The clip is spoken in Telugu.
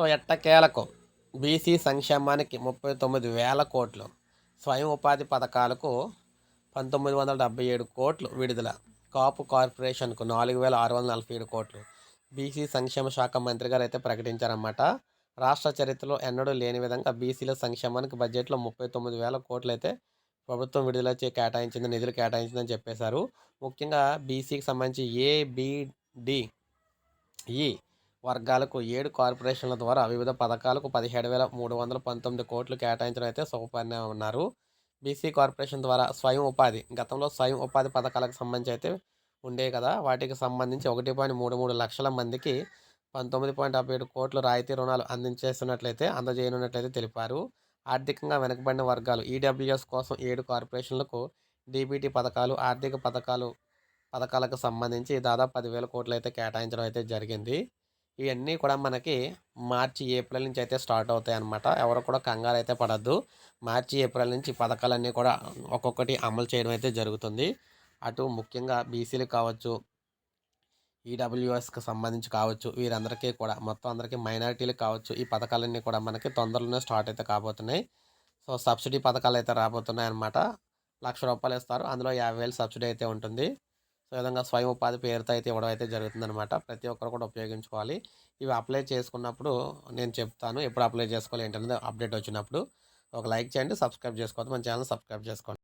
సో ఎట్టకేలకు బీసీ సంక్షేమానికి ముప్పై తొమ్మిది వేల కోట్లు. స్వయం ఉపాధి పథకాలకు పంతొమ్మిది వందల డెబ్బై ఏడు కోట్లు విడుదల. కాపు కార్పొరేషన్కు నాలుగు వేల ఆరు వందల నలభై ఏడు కోట్లు. బీసీ సంక్షేమ శాఖ మంత్రి గారు అయితే ప్రకటించారన్నమాట. రాష్ట్ర చరిత్రలో ఎన్నడూ లేని విధంగా బీసీల సంక్షేమానికి బడ్జెట్లో ముప్పై తొమ్మిది వేల కోట్లు అయితే ప్రభుత్వం విడుదల చే కేటాయించింది నిధులు కేటాయించిందని చెప్పేశారు. ముఖ్యంగా బీసీకి సంబంధించి ఏబిడి ఈ వర్గాలకు ఏడు కార్పొరేషన్ల ద్వారా వివిధ పథకాలకు పదిహేడు వేల మూడు వందల పంతొమ్మిది కోట్లు కేటాయించడం అయితే శుభపరిణామం ఉన్నారు బీసీ కార్పొరేషన్ ద్వారా స్వయం ఉపాధి గతంలో స్వయం ఉపాధి పథకాలకు సంబంధించి అయితే ఉండే కదా వాటికి సంబంధించి ఒకటి పాయింట్ మూడు మూడు లక్షల మందికి పంతొమ్మిది పాయింట్ డెబ్బై ఏడు కోట్లు రాయితీ రుణాలు అందించేస్తున్నట్లయితే అందజేయనున్నట్లయితే తెలిపారు. ఆర్థికంగా వెనకబడిన వర్గాలు ఈడబ్ల్యూఎస్ కోసం ఏడు కార్పొరేషన్లకు డీబీటీ పథకాలు ఆర్థిక పథకాలు పథకాలకు సంబంధించి దాదాపు పదివేల కోట్లు అయితే కేటాయించడం అయితే జరిగింది. ఇవన్నీ కూడా మనకి మార్చి ఏప్రిల్ నుంచి అయితే స్టార్ట్ అవుతాయి అన్నమాట. ఎవరు కూడా కంగారు అయితే పడద్దు. మార్చి ఏప్రిల్ నుంచి పథకాలన్నీ కూడా ఒక్కొక్కటి అమలు చేయడం అయితే జరుగుతుంది. అటు ముఖ్యంగా బీసీలు కావచ్చు ఈడబ్ల్యూఎస్కి సంబంధించి కావచ్చు వీరందరికీ కూడా మొత్తం అందరికీ మైనారిటీలు కావచ్చు ఈ పథకాలన్నీ కూడా మనకి తొందరలోనే స్టార్ట్ అయితే కాబోతున్నాయి. సో సబ్సిడీ పథకాలు అయితే రాబోతున్నాయి అన్నమాట లక్ష రూపాయలు ఇస్తారు. అందులో యాభై వేలు సబ్సిడీ అయితే ఉంటుంది. సో విధంగా స్వయం ఉపాధి పేరుతో అయితే ఇవ్వడం అయితే జరుగుతుందన్నమాట. ప్రతి ఒక్కరు కూడా ఉపయోగించుకోవాలి. ఇవి అప్లై చేసుకున్నప్పుడు నేను చెప్తాను ఎప్పుడు అప్లై చేసుకోవాలి ఏంటనేది అప్డేట్ వచ్చినప్పుడు. ఒక లైక్ చేయండి సబ్స్క్రైబ్ చేసుకోవద్దు. మన ఛానల్ సబ్స్క్రైబ్ చేసుకోండి.